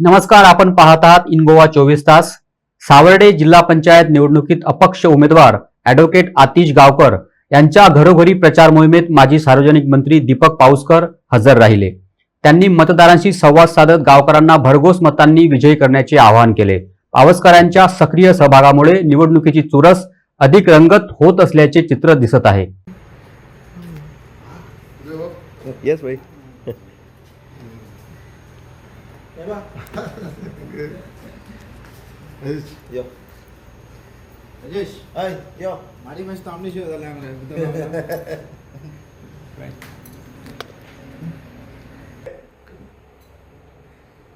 नमस्कार आपण पाहत आहात इन गोवा चोवीस तास. सावर्डे जिल्हा पंचायत निवडणुकीत अपक्ष उमेदवार अॅडव्होकेट आतिश गावकर यांच्या घरोघरी प्रचार मोहिमेत माजी सार्वजनिक मंत्री दीपक पाऊसकर हजर राहिले. त्यांनी मतदारांशी संवाद साधत गावकरांना भरघोस मतांनी विजयी करण्याचे आवाहन केले. पावसकरांच्या सक्रिय सहभागामुळे निवडणुकीची चुरस अधिक रंगत होत असल्याचे चित्र दिसत आहे. येस भाई यो राजेश हय यो मारी मातशी तांबडी शिव जाल्या मरे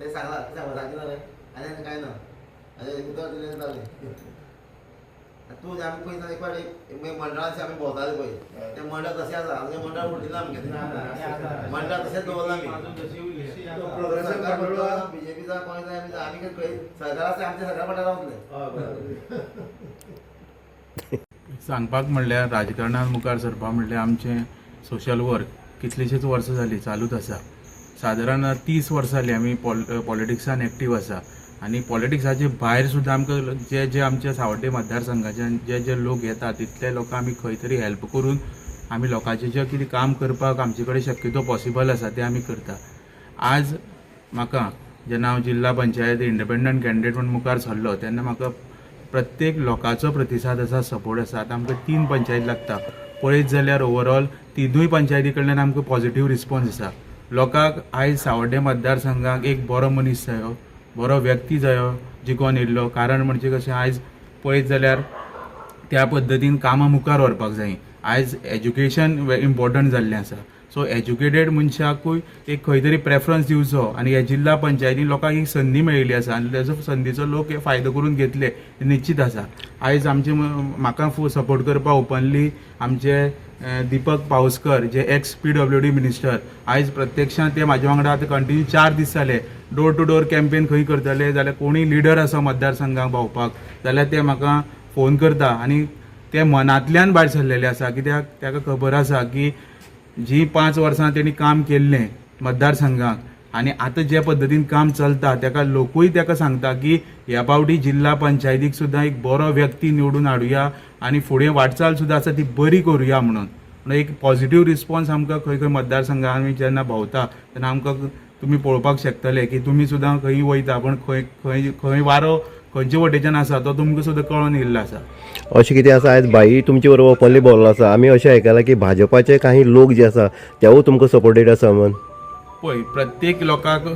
ते सांगला ते सांगला सांगितलं रे आणि काय ना अरे उदक दिले जाले तू आमी पळयता एक मागीर मंडळाचे आमी भोंवताले पळय ते मंडळ तशें आसा आमचें मंडळ फुटिना आमगे मंडळ तशेंच दवरला आमी बीजेपीचा कोण जाय आमी आमी कितें खंय सरकार आसा आमच्या सरकार फाटल्यान रावतले सांगपाक म्हणल्यार राजकारणांत मुखार सरपा म्हणल्यार आमचें सोशल वर्क कितलींशींच वर्सां जालीं चालूच आसा. सादारण तीस वर्सां जालीं आमी पॉल पॉलिटिक्सान एक्टीव आसा. आनी पॉलिटिक्साचे भायर सुद्दां आमकां जे जे आमचे सावड्डे मतदारसंघाच्यान जे जे लोक येता तितले लोक आमी खंय तरी हेल्प करून आमी लोकांचें जें कितें काम करपाक आमचे कडेन शक्यतो पॉसिबल आसा तें आमी करता. आज म्हाका जेन्ना हांव जिल्हा पंचायत इंडिपेंडंट कॅन्डिडेट म्हणून मुखार सरलो तेन्ना म्हाका प्रत्येक लोकांचो प्रतिसाद आसा सपोर्ट आसा आतां आमकां तीन पंचायत लागता. पळयत जाल्यार ओवरऑल तिनूय पंचायती कडल्यान आमकां पॉझिटीव रिस्पॉन्स आसा लोकांक आयज सावड्डे मतदारसंघाक एक बरो मनीस जायो बरो व्यक्ती जायो जिखोन येयल्लो. कारण म्हणजे कशें आयज पळयत जाल्यार त्या पद्दतीन कामां मुखार व्हरपाक जाय. आयज एज्युकेशन इम्पॉर्टंट जाल्लें आसा. सो एज्युकेटेड मनशाकूय एक खंय तरी प्रेफरन्स दिवचो आनी ह्या जिल्हा पंचायतीन लोकांक एक संदी मेळिल्ली आसा आनी तेजो संदीचो लोक फायदो करून घेतले हे निश्चित आसा आयज आमचे म्हाका सपोर्ट करपाक ओपनली आमचे दिपक दीपक पावसकर जे ex P W D minister आयज प्रत्यक्षांत ते म्हाजे वांगडा आतां कंटिन्यू चार दीस जाले डोर टू डोर कॅम्पेन खंय करतले जाल्यार कोणूय लिडर आसा मतदारसंघाक भोंवपाक जाल्यार ते म्हाका फोन करता आनी ते मनांतल्यान भायर सरलेले आसा कित्याक ताका खबर आसा की जी पांच वर्सां तेणी काम केल्लें मतदारसंघाक आनी आतां जे पद्दतीन काम चलता तेका लोकूय ताका सांगता की ह्या पावटी जिल्हा पंचायतीक सुद्दां एक बरो व्यक्ती निवडून हाडुया आनी फुडें वाटचाल सुद्दां आसा ती बरी करुया म्हणून. म्हणून एक पॉझिटिव्ह रिस्पॉन्स आमकां खंय खंय मतदारसंघात आमी जेन्ना भोंवता तेन्ना आमकां तुमी पळोवपाक शकतले की तुमी सुद्दां खंय वयता पण खंय खंय खंय वारो खंयचे वटेच्यान आसा तो तुमकां सुद्दां कळून येयल्लो आसा. अशें कितें आसा आयज बाई तुमचे बरोबर ओपनली बोल्लो आसा. आमी अशें आयकलां की भाजपाचे काही लोक जे आसा तेवूय तुमकां सपोर्टेड आसा म्हणून पळय प्रत्येक लोकांक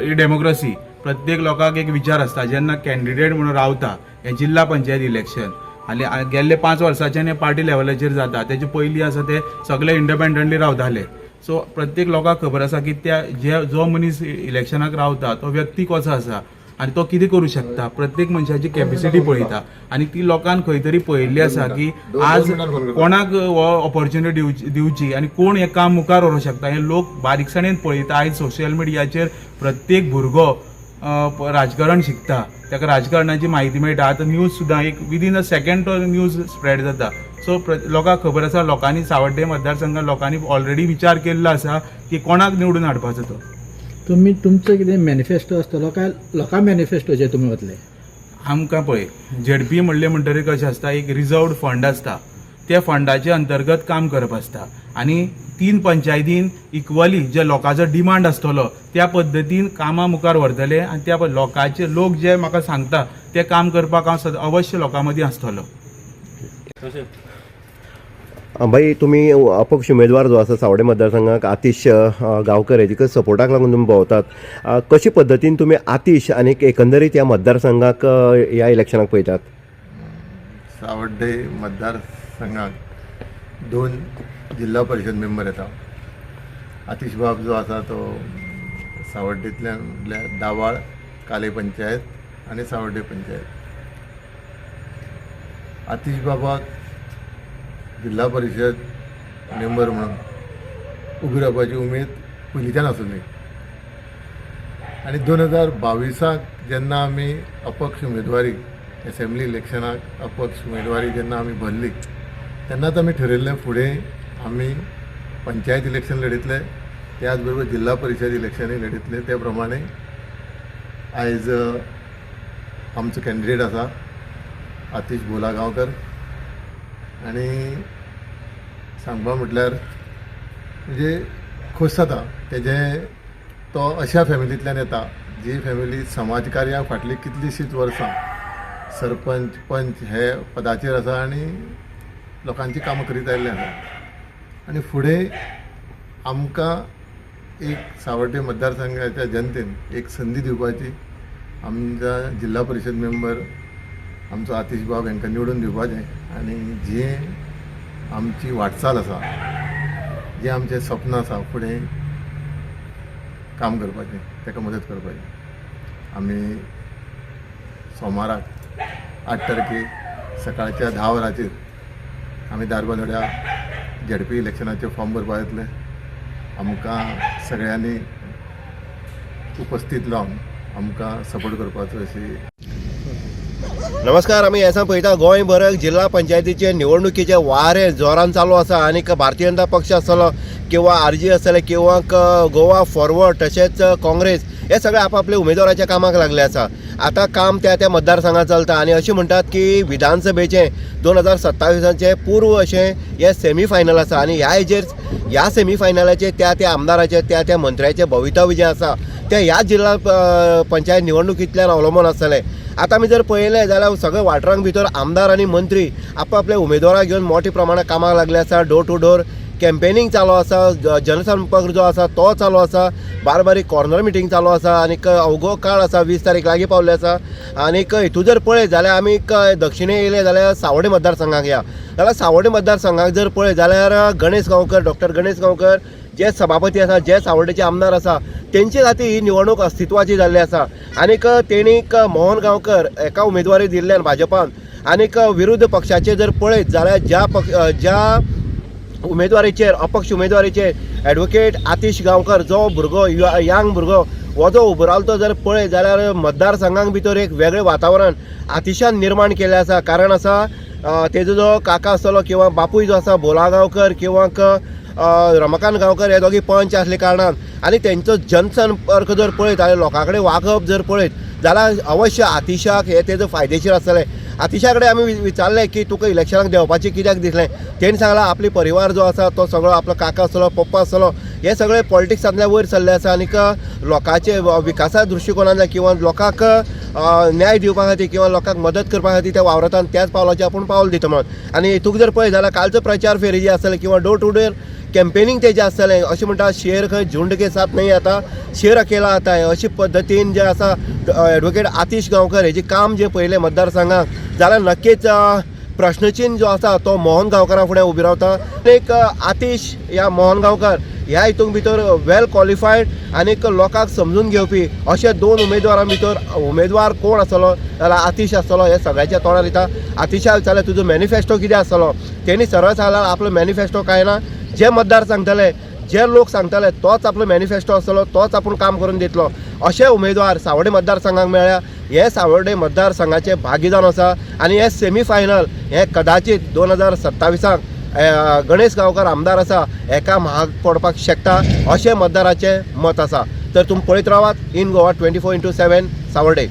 ही डेमोक्रेसी प्रत्येक लोकांक एक विचार आसता जेन्ना कॅन्डिडेट म्हणून रावता हे जिल्हा पंचायत इलेक्शन आनी गेल्ले पांच वर्साच्यान हे पार्टी लेवलाचेर जाता तेजे पयलीं आसा ते सगळे इंडिपेंडंटली रावताले. सो प्रत्येक लोकांक खबर आसा की त्या जे जो मनीस इलेक्शनाक रावता तो व्यक्ती कसो आसा? आनी तो कितें करू शकता? प्रत्येक मनशाची कॅपेसिटी पळयता आनी ती लोकांक खंय तरी पळयल्ली आसा की आज कोणाक हो ऑपॉर्च्युनिटी दिवची दिवची आनी कोण हें काम मुखार व्हरूंक शकता? हे लोक बारीकसाणेन पळयता. आयज सोशल मिडियाचेर प्रत्येक भुरगो राजकारण शिकता. ताका राजकारणाची म्हायती मेळटा. आतां न्यूज सुद्दां एक विदीन अ सेकंड तो न्यूज स्प्रेड जाता. सो लोकांक खबर आसा लोकांनी सावड्डे मतदारसंघात लोकांनी ऑलरेडी विचार केल्लो आसा की कोणाक निवडून हाडपाचो तो. तुम्ही तुमचं कितें मॅनिफेस्टो आसतलो काय लोकां मॅनिफेस्टोचेर तुमी वतले आमकां पळय. झेडपी म्हणले म्हणटरी कशें आसता एक रिजर्वड फंड आसता त्या फंडाचे अंतर्गत काम करप आसता आनी तीन पंचायतीन इक्वली जे लोकांचो डिमांड आसतलो त्या पद्दतीन कामां मुखार व्हरतले आनी त्या लोकांचे लोक जे म्हाका सांगता ते काम करपाक हांव सद- अवश्य लोकां मदीं आसतलो अं, बाई तुमी अपक्ष उमेदवार जो आसा सावडे मतदारसंघाक आतिश गांवकर हेजे सपोर्टाक लागून तुमी भोंवतात कशे पद्दतीन तुमी आतिश आनी एकंदरीत ह्या मतदारसंघाक ह्या इलेक्शनाक पळयतात सावड्डे मतदारसंघाक दोन जिल्हा परिशद मेंबर येता आतिश बाब जो आसा तो सावड्डेंतल्यान म्हटल्या दावाळ काले पंचायत आनी सावड्डे पंचायत. आतिश बाबाक जिल्हा परिशद मेंबर म्हणून उबी रावपाची उमेद पयलींच्यान आसली आनी दोन हजार बावीसाक जेन्ना आमी अपक्ष उमेदवारी एसेंब्ली इलेक्शनाक अपक्ष उमेदवारी जेन्ना आमी भरली तेन्नाच आमी ठरयल्लें फुडें आमी पंचायत इलेक्शन लढयतले त्याच बरोबर जिल्हा परिशद इलेक्शनूय लढयतले त्या प्रमाणे आयज आमचो कॅन्डिडेट आसा आतिश भोला गांवकर आनी सांगपा म्हटल्यार म्हणजे खोस जाता तेजे तो अशा फॅमिलींतल्यान येता जी फॅमिली समाजकार्याक फाटली कितलींशींच वर्सां सरपंच पंच हे पदाचेर आसा आनी लोकांची कामां करीत आयिल्ले आसा. आनी फुडें आमकां एक सावड्डे मतदारसंघाच्या जनतेन एक संदी दिवपाची आमच्या जिल्हा परिशद मेंबर आमचो आतिश बाब हांकां निवडून दिवपाचें आनी जी आमची वाटचाल आसा जें आमचें सपन आसा फुडें काम करपाचें ताका मदत करपाची आमी सोमाराक आठ तारखेक सकाळच्या धा वरांचेर आमी दारबांदोड्या झेडपी इलेक्शनाचे फॉर्म भरपा येतले. आमकां सगळ्यांनी उपस्थित लावन आमकां सपोर्ट करपाचो अशी नमस्कार आमी हें पळयता गोंयभर जिल्हा पंचायतीचे निवडणुकीचे वारे जोरान चालू आसा आनीक भारतीय जनता पक्ष आसतलो किंवा आर जी आसतले किंवा गोवा फॉरवर्ड तशेंच काँग्रेस हे सगळे आपापले उमेदवाराच्या कामाक लागले आसा आतां काम त्या त्या मतदारसंघात चलता आनी अशें म्हणटात की विधानसभेचे दोन हजार सत्तावीसाचें पूर्व अशें हे सेमी फायनल आसा आनी ह्या हेजेर ह्या सेमी फायनलाचे त्या त्या आमदाराचे त्या त्या मंत्र्याचे भवितव्य जें आसा तें ह्या जिल्हा पंचायत निवडणुकींतल्यान अवलंबून आसतलें आतां आमी जर पळयलें जाल्यार सगळे वाठारांक भितर आमदार आनी मंत्री आपापल्या उमेदवाराक घेवन मोठ्या प्रमाणात कामाक लागले आसा डोर टू डोर कॅम्पेनींग चालू आसा जनसंपर्क जो आसा तो चालू आसा बार बारीक कॉर्नर मिटींग चालू आसा आनीक अवघो काळ आसा वीस तारीख लागीं पावल्ले आसा आनीक हितू जर पळयत जाल्यार आमी दक्षिणे येयले जाल्यार सावडे मतदारसंघाक या जाल्यार सावडे मतदारसंघाक जर पळयत जाल्यार गणेश गांवकर डॉक्टर गणेश गांवकर जे सभापती आसा जे सावड्डेचे आमदार आसा तेंचे खातीर ही निवडणूक अस्तित्वाची जाल्ली आसा आनीक तेणीक मोहन गांवकर एका उमेदवारी दिल्ल्यान भाजपान. आनीक विरुद्ध पक्षाचे जर पळयत जाल्यार ज्या पक्ष ज्या उमेदवारीचेर अपक्ष उमेदवारीचेर ॲडवोकेट आतिश गांवकर जो भुरगो यांग भुरगो हो जो उबो रावलो तो जर पळय जाल्यार मतदारसंघांक भितर एक वेगळें वातावरण आतिशान निर्माण केल्लें आसा कारण आसा तेजो जो काका आसतलो किंवा बापूय जो आसा भोला गांवकर किंवा रमाकांत गांवकर हे दोगी पंच आसले कारणान. आनी तेंचो जनसंपर्क जर पळयत जाल्यार लोकां कडेन वागप जर पळयत जाल्यार अवश्य आतिशाक हे तेजो फायदेशीर आसतलें आतिशा कडेन आमी विचारलें की तुका इलेक्शनाक देंवपाचें कित्याक दिसलें तेणी सांगलां आपली परिवार जो आसा तो सगळो आपलो काका आसतलो पप्पा आसतलो हे सगळे पॉलिटिक्सांतल्या वयर सरले आसा आनीक लोकांचे विकासा दृश्टिकोनांतल्यान किंवा लोकांक न्याय दिवपा खातीर किंवा लोकांक मदत करपा खातीर त्या वावरतान त्याच पावलाचें आपूण पावल दिता म्हणून. आनी तुका जर पळयत जाल्यार कालचो प्रचार फेरी जी आसतली किंवा डोर टू डोर कॅम्पेनींग तेजें आसतलें अशें म्हणटा शेर खंय झुंड के साथ नाही आता शेर अकेला आता है अशे पद्दतीन जे आसा ॲडवोकेट आतिश गांवकर हेजें काम जें पयलें मतदारसंघाक जाल्यार नक्कीच प्रश्नचिन्ह जो आसा तो मोहन गांवकरा फुडें उबी रावता एक आतिश ह्या मोहन गांवकर ह्या हितून भितर वेल क्वॉलिफायड आनीक लोकांक समजून घेवपी अशे दोन उमेदवारां भितर उमेदवार कोण आसलो जाल्यार आतिश आसतलो हे सगळ्याच्या तोंडार येता. आतिशा विचारलें तुजो मॅनिफेस्टो कितें आसतलो तेणी सरळ सांगल्यार आपलो मॅनिफेस्टो कांय ना जे मतदार सांगतले जे लोक सांगतले तोच आपलो मॅनिफेस्टो आसतलो तोच आपूण काम करून दितलो. अशे उमेदवार सावडे मतदारसंघाक मेळ्ळ्या हे सावडे मतदारसंघाचे भागी जावन आसा आनी हे सेमी फायनल हे कदाचित दोन हजार सत्तावीसांक गणेश गांवकर आमदार आसा हेका महाग पडपाक शकता अशें मतदाराचें मत आसा तर तुमी पळयत रावात in Goa twenty four into seven Savarde